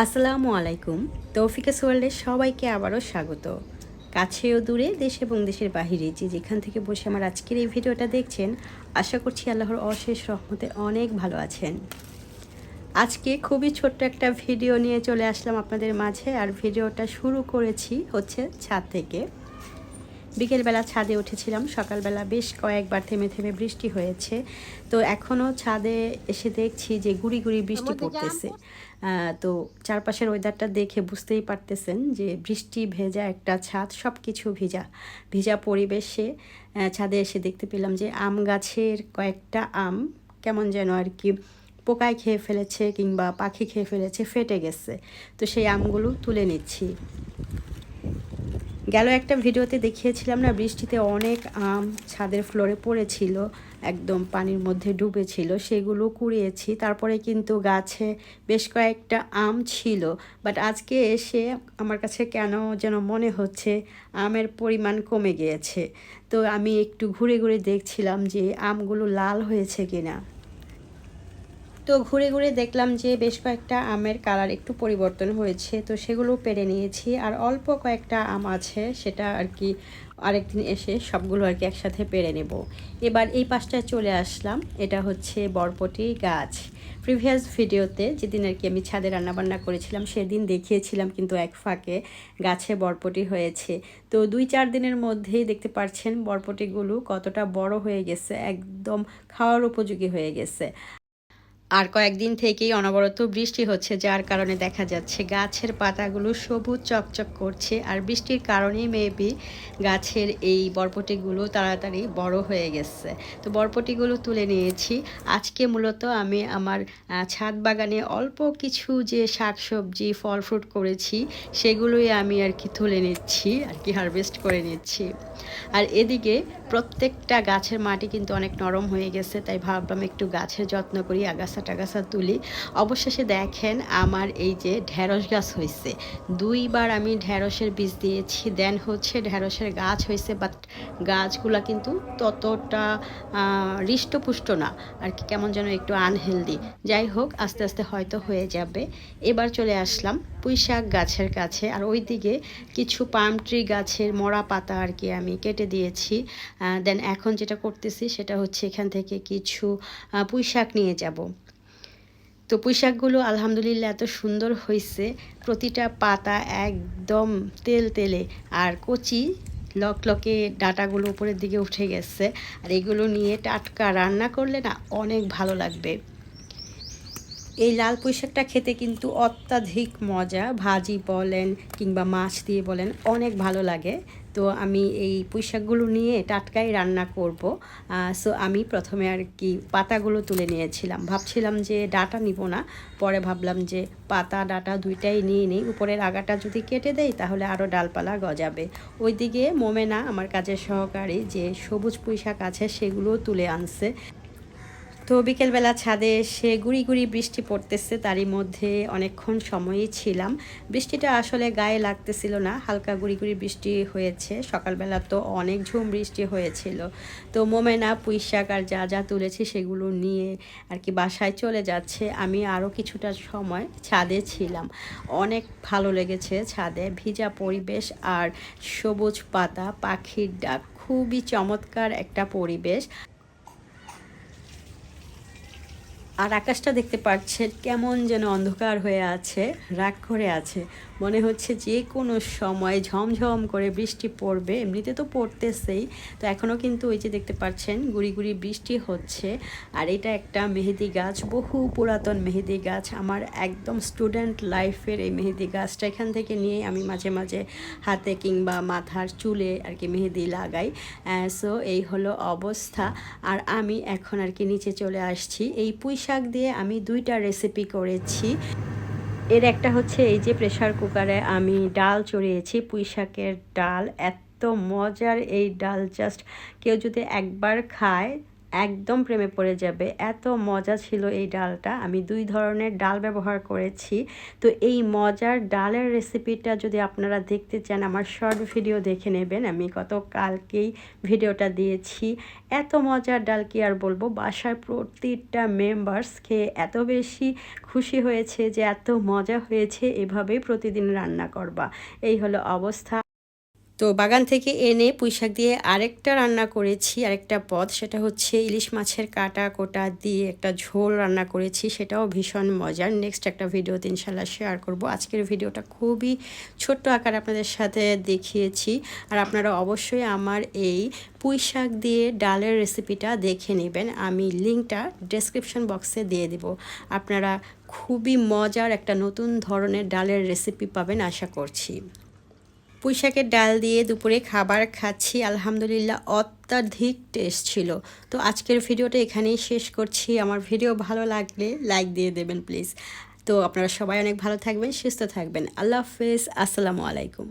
আসসালামু আলাইকুম। তৌফিকাস ওয়ার্ল্ডে সবাইকে আবারও স্বাগত। কাছে ও দূরে দেশ এবং দেশের বাহিরে যে যেখান থেকে বসে আমার আজকের এই ভিডিওটা দেখছেন, আশা করছি আল্লাহর অশেষ রহমতে অনেক ভালো আছেন। আজকে খুবই ছোট্ট একটা ভিডিও নিয়ে চলে আসলাম আপনাদের মাঝে, আর ভিডিওটা শুরু করেছি হচ্ছে ছাদ থেকে। বিকেলবেলা ছাদে উঠেছিলাম। সকালবেলা বেশ কয়েকবার থেমে থেমে বৃষ্টি হয়েছে। তো এখনও ছাদে এসে দেখছি যে গুড়ি গুড়ি বৃষ্টি পড়তেছে। তো চারপাশের ওয়েদারটা দেখে বুঝতেই পারতেছেন যে বৃষ্টি ভেজা একটা ছাদ সব কিছু ভিজা ভিজা পরিবেশে ছাদে এসে দেখতে পেলাম যে আম গাছের কয়েকটা আম কেমন যেন আর কি পোকায় খেয়ে ফেলেছে কিংবা পাখি খেয়ে ফেলেছে ফেটে গেছে। তো সেই আমগুলো তুলে নিচ্ছি। গেল একটা ভিডিওতে দেখিয়েছিলাম না, বৃষ্টিতে অনেক আম ছাদের ফ্লোরে পড়েছিল, একদম পানির মধ্যে ডুবেছিল, সেগুলো কুড়িয়েছি। তারপরে কিন্তু গাছে বেশ কয়েকটা আম ছিল বাট আজকে এসে আমার কাছে কেন যেন মনে হচ্ছে আমের পরিমাণ কমে গিয়েছে। তো আমি একটু ঘুরে ঘুরে দেখছিলাম যে আমগুলো লাল হয়েছে কিনা। তো ঘুরে ঘুরে দেখলাম যে বেশ কয়েকটা আমের কালার একটু পরিবর্তন হয়েছে, তো সেগুলো পেরে নিয়েছি। আর অল্প কয়েকটা আম আছে, সেটা আর কি আরেকদিন এসে সবগুলো আর কি একসাথে পেরে নেব। এবার এই পাশটায় চলে আসলাম, এটা হচ্ছে বরপটি গাছ। প্রিভিয়াস ভিডিওতে যেদিন আর কি আমি ছাদে রান্নাবান্না করেছিলাম, সেদিন দেখিয়েছিলাম কিন্তু এক ফাঁকে গাছে বরপটি হয়েছে। তো দুই চার দিনের মধ্যেই দেখতে পাচ্ছেন বরপটিগুলো কতটা বড় হয়ে গেছে, একদম খাওয়ার উপযোগী হয়ে গেছে। আর কয়েকদিন থেকেই অনবরত বৃষ্টি হচ্ছে, যার কারণে দেখা যাচ্ছে গাছের পাতাগুলো সবুজ চকচক করছে। আর বৃষ্টির কারণেই মেবি গাছের এই বরপটিগুলো তাড়াতাড়ি বড় হয়ে গেছে। তো বরপটিগুলো তুলে নিয়েছি। আজকে মূলত আমি আমার ছাদ বাগানে অল্প কিছু যে শাক সবজি ফল ফ্রুট করেছি, সেগুলোই আমি আর কি তুলে নিচ্ছি, আর কি হারভেস্ট করে নিচ্ছি। আর এদিকে প্রত্যেকটা গাছের মাটি কিন্তু অনেক নরম হয়ে গেছে, তাই ভাবলাম একটু গাছের যত্ন করি, আগাছা টাগাছা তুলি। অবশেষে দেখেন আমার এই যে ঢেঁড়স গাছ হয়েছে দুইবার আমি ঢেঁড়সের বীজ দিয়েছি, দেন হচ্ছে ঢেঁড়সের গাছ হয়েছে বাট গাছগুলা কিন্তু ততটা হৃষ্টপুষ্ট না। আর কি কেমন যেন একটু আনহেলদি যাই হোক, আস্তে আস্তে হয়তো হয়ে যাবে। এবার চলে আসলাম পুঁইশাক গাছের কাছে। আর ওই দিকে কিছু পাম ট্রি গাছের মরা পাতা আর কি আমি কেটে দিয়েছি। দেন এখন যেটা করতেছি সেটা হচ্ছে এখান থেকে কিছু পুঁইশাক নিয়ে যাব। তো পুঁইশাকগুলো আলহামদুলিল্লাহ এত সুন্দর হয়েছে প্রতিটা পাতা একদম তেল তেলে। আর কচি লকলকে ডাটাগুলো উপরের দিকে উঠে গেছে। আর এগুলো নিয়ে টাটকা রান্না করলে না অনেক ভালো লাগবে। এই লাল পুঁইশাকটা খেতে কিন্তু অত্যাধিক মজা। ভাজি বলেন কিংবা মাছ দিয়ে বলেন, অনেক ভালো লাগে। তো আমি এই পুঁইশাকগুলো নিয়ে টাটকাই রান্না করব। সো আমি প্রথমে আর কি পাতাগুলো তুলে নিয়েছিলাম। ভাবছিলাম যে ডাটা নিব না, পরে ভাবলাম যে পাতা, ডাটা দুইটাই নিয়ে নিই। উপরের আগাটা যদি কেটে দেই, তাহলে আরও ডালপালা গজাবে। ওইদিকে মোমেনা, আমার কাজের সহকারী, যে সবুজ পুঁইশাক আছে, সেগুলোও তুলে আনছে। তো বিকেলবেলা ছাদে এসে গুড়ি গুড়ি বৃষ্টি পড়তেছে, তারই মধ্যে অনেকক্ষণ সময়ই ছিলাম। বৃষ্টিটা আসলে গায়ে লাগতেছিল না, হালকা গুড়ি গুড়ি বৃষ্টি হয়েছে। সকালবেলা তো অনেক ঝুম বৃষ্টি হয়েছিল। তো মোমেনা, পুঁইশাক আর যা যা তুলেছি সেগুলো নিয়ে আর কি বাসায় চলে যাচ্ছে। আমি আরও কিছুটা সময় ছাদে ছিলাম। অনেক ভালো লেগেছে ছাদে। ভিজা পরিবেশ আর সবুজ পাতা, পাখির ডাক, খুবই চমৎকার একটা পরিবেশ। আর আকাশটা দেখতে পাচ্ছেন কেমন যেন অন্ধকার হয়ে আছে রাগ করে আছে। মনে হচ্ছে যে কোনো সময় ঝমঝম করে বৃষ্টি পড়বে। এমনিতে তো পড়তেছেই। তো এখনও কিন্তু ওই যে দেখতে পাচ্ছেন, গুড়ি গুড়ি বৃষ্টি হচ্ছে। আর এটা একটা মেহেদি গাছ, বহু পুরাতন মেহেদি গাছ। আমার একদম স্টুডেন্ট লাইফের এই মেহেদি গাছটা এখান থেকে নিয়ে আমি মাঝে মাঝে হাতে কিংবা মাথার চুলে আর কি মেহেদি লাগাই। সো এই হলো অবস্থা। আর আমি এখন আর কি নিচে চলে আসছি। এই পুঁই শাক দিয়ে আমি দুইটা রেসিপি করেছি। এর একটা হচ্ছে এই যে প্রেশার কুকারে আমি ডাল চড়িয়েছি, পুঁই শাকের ডাল। এত মজার এই ডাল। জাস্ট কেউ যদি একবার খায় একদম প্রেমে পড়ে যাবে। এত মজা ছিল এই ডালটা। আমি দুই ধরনের ডাল ব্যবহার করেছি। তো এই মজার ডালের রেসিপিটা যদি আপনারা দেখতে চান, আমার শর্ট ভিডিও দেখে নেবেন। আমি গত কালকেই ভিডিওটা দিয়েছি। এত মজার ডাল কি আর বলব? বাসার প্রতিটা মেম্বার্স খেয়ে এত বেশি খুশি হয়েছে যে এত মজা হয়েছে, এভাবেই প্রতিদিন রান্না করবা। এই হলো অবস্থা। তো বাগান থেকে এনে পুঁইশাক দিয়ে আরেকটা রান্না করেছি, আরেকটা পদ। সেটা হচ্ছে ইলিশ মাছের কাটা কোটা দিয়ে একটা ঝোল রান্না করেছি, সেটাও ভীষণ মজার। নেক্সট একটা ভিডিওতে ইনশাল্লাহ শেয়ার করব। আজকের ভিডিওটা খুবই ছোট্ট আকার আপনাদের সাথে দেখিয়েছি। আর আপনারা অবশ্যই আমার এই পুঁই শাক দিয়ে ডালের রেসিপিটা দেখে নেবেন। আমি লিঙ্কটা ডেসক্রিপশন বক্সে দিয়ে দিব। আপনারা খুবই মজার একটা নতুন ধরনের ডালের রেসিপি পাবেন, আশা করছি। পুঁইশাকের ডাল দিয়ে দুপুরে খাবার খাচ্ছি, আলহামদুলিল্লাহ অত্যাধিক টেস্ট ছিল। তো আজকের ভিডিওটা এখানেই শেষ করছি। আমার ভিডিও ভালো লাগলে লাইক দিয়ে দেবেন প্লিজ তো আপনারা সবাই অনেক ভালো থাকবেন, সুস্থ থাকবেন। আল্লাহ হাফেজ, আসসালামু আলাইকুম।